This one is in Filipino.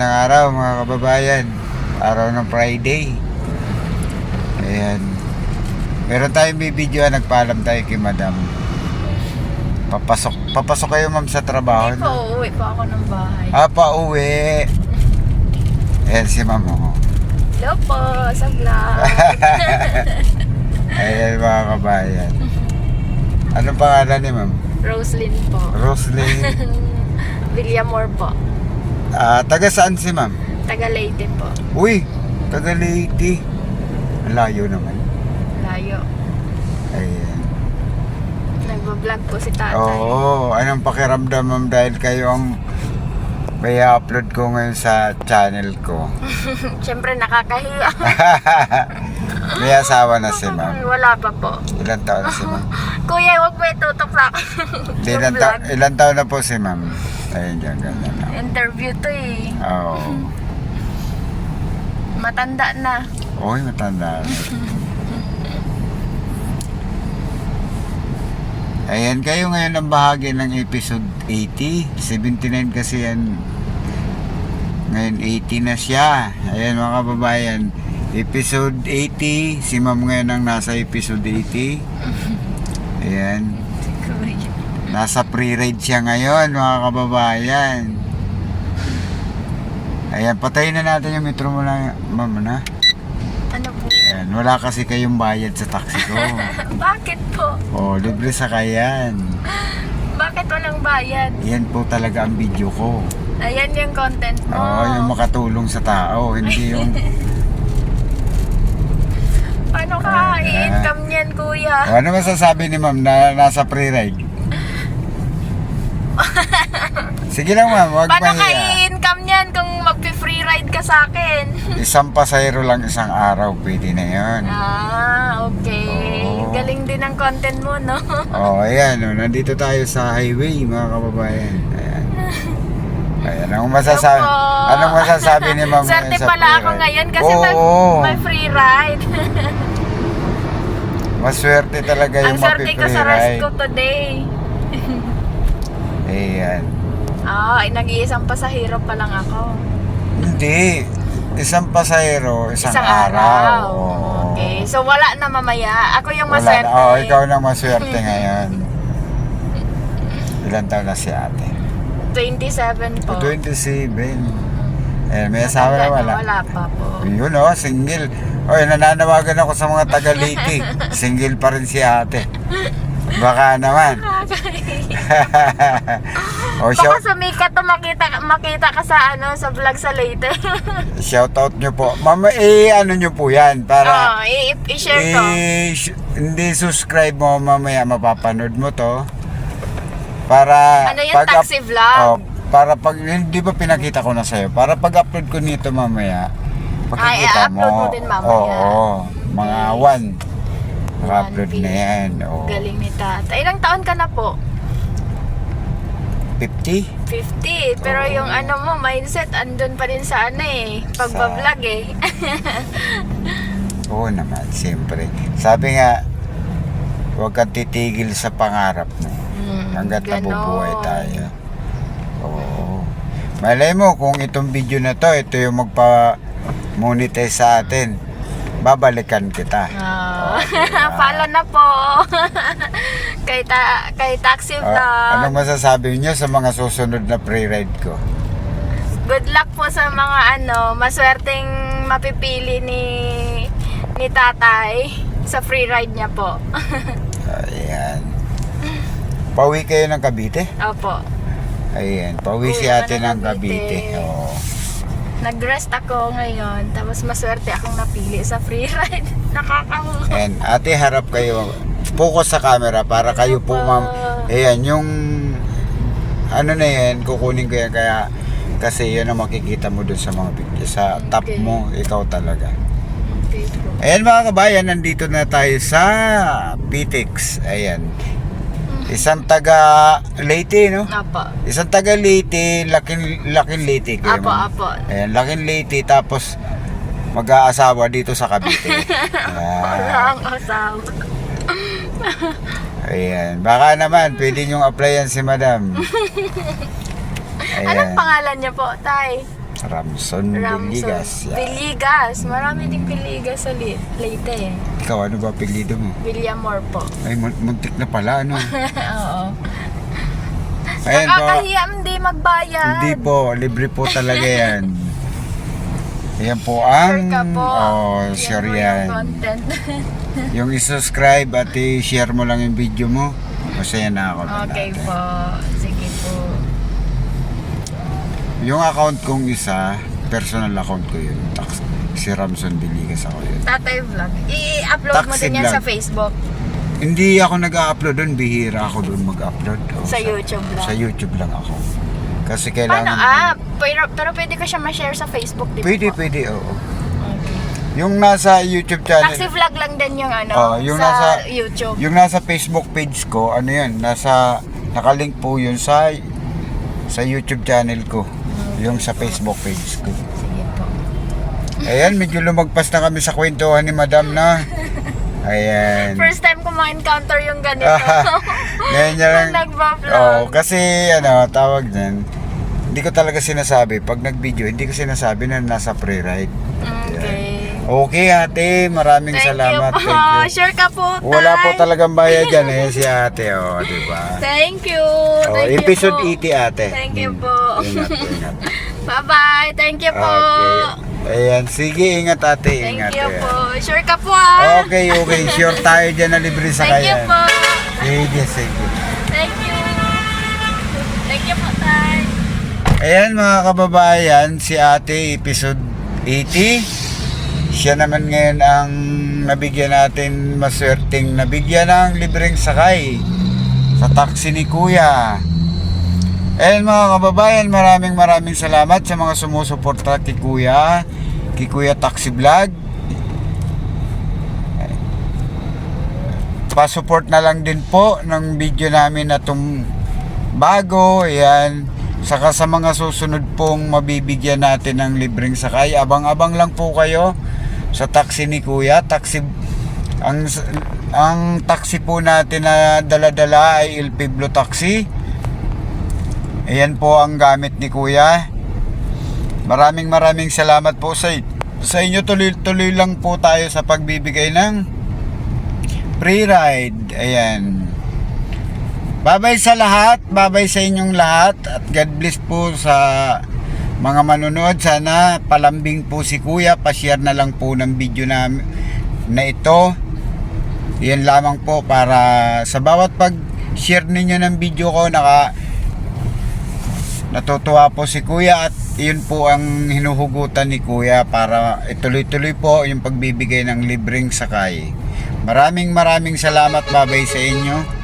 Magandang araw mga kababayan. Araw ng Friday. Ayan. Meron tayong may video, nagpaalam tayo kay madam. Papasok, papasok kayo ma'am sa trabaho. Hindi po, no? uuwi po ako ng bahay. Ah, pauwi. Ayan si ma'am. oh. Hello po, sa vlog. Ayan mga kababayan. Anong pangalan ni ma'am? Roslyn po. Roslyn. Villamor po. Ah, taga saan si ma'am? Taga Leyte po. Uy, taga Leyte. Ang Layo naman. Layo. Ayan. Nagbablog po si tatay. Oo, anong pakiramdam ma'am dahil kayo ang may upload ko ngayon sa channel ko. Siyempre nakakahiya. may asawa na si ma'am. Wala pa po. Ilan taon na si ma'am? Kuya, huwag mo itutok sa akin. Ilan, ta- ilan taon na po si ma'am? Dyan, ganyan lang. Interview to eh. Oo. Matanda na. Uy, matanda na. Ayan, kayo ngayon ang bahagi ng episode 80. 79 kasi yan. Ngayon 80 na siya. Ayan mga kababayan. Episode 80. Si ma'am ngayon ang nasa episode 80. Ayan. Nasa pre-ride siya ngayon mga kababayan. Ayan, patayin na natin yung metro mo na, ma'am na. Ano po? Ayan, wala kasi kayong bayad sa taxi ko. Bakit po? oh, libre sa kayan. Bakit walang bayad? Yan po talaga ang video ko. Ayan yung content mo. Oo, yung makatulong sa tao, hindi yung... Paano ka Ayan. i-income niyan, kuya? Ano masasabi ni ma'am na nasa pre-ride? Sige lang ma'am, wag Paano ka mahiya. i-income niyan kung magpi-free ride ka sa akin? Isang pasahero lang isang araw, pwede na yun. Ah, okay. Oo. Galing din ang content mo, no? Oh, ayan, oh, nandito tayo sa highway, mga kababayan. Ayan. Ayan, anong masasabi, Opo. anong masasabi ni ma'am Swerte sa pala ako pre-ride? ngayon kasi Oo, may, oo. may free ride. Maswerte talaga ang yung swerte ko sa rest mapipree-ride. ko today. Ayan. Ah, ay, nag-iisang pasahero pa lang ako. Hindi. Isang pasahero, isang, Isang araw. araw. Oo. Okay. So, wala na mamaya. Ako yung Wala maswerte. na. Oh, ikaw na maswerte ngayon. Ilan taon na si ate? 27 po. 27. Eh, may asawa na wala. Wala pa po. Yun oh, single. Oy, nananawagan ako sa mga taga Leyte. Single pa rin si ate. Baka naman. oh, Baka shout, sumikat to makita, makita ka sa ano sa vlog sa later. shout out nyo po. Mama, eh, ano nyo po yan? Para, oh, i-share ko. eh, hindi subscribe mo mamaya, mapapanood mo to. Para, Ano yung taxi vlog? Oh, para pag, hindi ba pinakita ko na sa'yo? Para pag-upload ko nito mamaya, makikita Ay, mo. i-upload mo din mamaya. Oo, mga one. Naka-upload na yan. Oo. Galing ni tata. Ilang taon ka na po? 50? 50. Pero Oo. yung ano mo, mindset, andun pa rin sa ano eh. Pagbablog eh. Oo naman, siyempre. Sabi nga, huwag kang titigil sa pangarap mo. Hmm, Hanggat ganon. nabubuhay tayo. Oo. Malay mo, kung itong video na to, ito yung magpa-monetize sa atin, babalikan kita. Ah, diba? follow na po. kay, ta kay Taxi Vlog. Ah, anong masasabi niyo sa mga susunod na pre-ride ko? Good luck po sa mga ano, maswerteng mapipili ni ni tatay sa free ride niya po. Ayan. Pauwi kayo ng Cavite? Opo. Ayan, pauwi si ate ng Cavite. Oo. Nag-rest ako ngayon, tapos maswerte akong napili sa free ride. Nakakahulo. And ate, harap kayo. Focus sa camera para kayo po, ma'am. Ayan, yung ano na yan, kukunin ko yan. Kaya, kasi yun ang makikita mo dun sa mga video. Sa top Okay. mo, ikaw talaga. Okay po. Ayan mga kabayan, nandito na tayo sa Pitix. Ayan. Isang taga Leyte, no? Apo. Isang taga Leyte, laking, laking Leyte. kayo, Apo, ma'am. apo. Ayan, laking Leyte. Tapos, mag-aasawa dito sa Cavite. Ayan. Wala ang asawa. Ayan. Baka naman, pwede nyong applyan si madam. Anong Ayan. pangalan niya po, Tay? Ramson, Ramson. Villegas. Yan. Villegas. Marami ding Villegas sa Li- Leyte. Ikaw, ano ba apelido mo? Villamor po. Ay, mun- muntik na pala, ano? Oo. Ayan po. Nakakahiya hindi magbayad. Hindi po, libre po talaga yan. Ayan po ang... Sure ka po. Oh, Yan sure po yan. Yung content. Yung i-subscribe at i-share mo lang yung video mo. Masaya na ako. okay ate. po. Sige po. Yung account kong isa, personal account ko yun. Tax, si Ramson Villegas ako yun. Tatay Vlog. I-upload mo Taxi din yan vlog. sa Facebook. Hindi ako nag-upload doon, bihira ako doon mag-upload. Oh, Sa YouTube lang. Sa YouTube lang ako. Kasi Paano? kailangan... Ah, pero, pero pwede ko siya ma-share sa Facebook, di ba Pwede, po? pwede, oo. Okay. Yung nasa YouTube channel... Taxi vlog lang din yung ano, Oo, yung sa nasa- YouTube. Yung nasa Facebook page ko, ano yun, nasa, nakalink po yun sa, sa YouTube channel ko. Yung sa Facebook page ko. Sige po. Ayan, medyo lumagpas na kami sa kwentuhan ni Madam na. Ayan. First time ko ma-encounter yung ganito. Ngayon niya lang. Nung nagba-vlog. Oo, kasi ano, tawag dyan, hindi ko talaga sinasabi. Pag nag-video, hindi ko sinasabi na nasa pre-ride. Okay. Okay ate, maraming Thank salamat. you po. Thank you. Sure ka po, Tay. Wala po talagang bayad dyan eh, si ate, oh, di ba? Thank you. Oh, Thank you episode po. 80 ate. Thank you Hmm. po. Ingat, ingat. Bye-bye. Thank you po. Okay. Ayan, sige, ingat ate, Thank ingat. you ayan. po. Sure ka po ah. Okay, okay. Sure tayo dyan na libre sa Thank you kayan. po. Sige, sige. Thank you. Thank you po, Tay. Ayan mga kababayan, si ate episode 80. Siya naman ngayon ang nabigyan natin maswerteng nabigyan ng libreng sakay sa taxi ni Kuya. Ayan mga kababayan, maraming maraming salamat sa mga sumusuporta kay Kuya, kay Kuya Taxi Vlog. Pa-support na lang din po ng video namin na tum bago, ayan. Saka sa mga susunod pong mabibigyan natin ng libreng sakay, abang-abang lang po kayo sa taxi ni Kuya. Taxi ang ang taxi po natin na dala-dala ay El Pueblo Taxi. Ayan po ang gamit ni Kuya. Maraming maraming salamat po sa sa inyo tuloy-tuloy lang po tayo sa pagbibigay ng free ride. Ayan. Babay sa lahat, babay sa inyong lahat at God bless po sa mga manonood. Sana palambing po si Kuya, pa-share na lang po ng video na, na ito. Yan lamang po para sa bawat pag-share ninyo ng video ko naka natutuwa po si Kuya at yun po ang hinuhugutan ni Kuya para ituloy-tuloy po yung pagbibigay ng libreng sakay. Maraming maraming salamat babay sa inyo.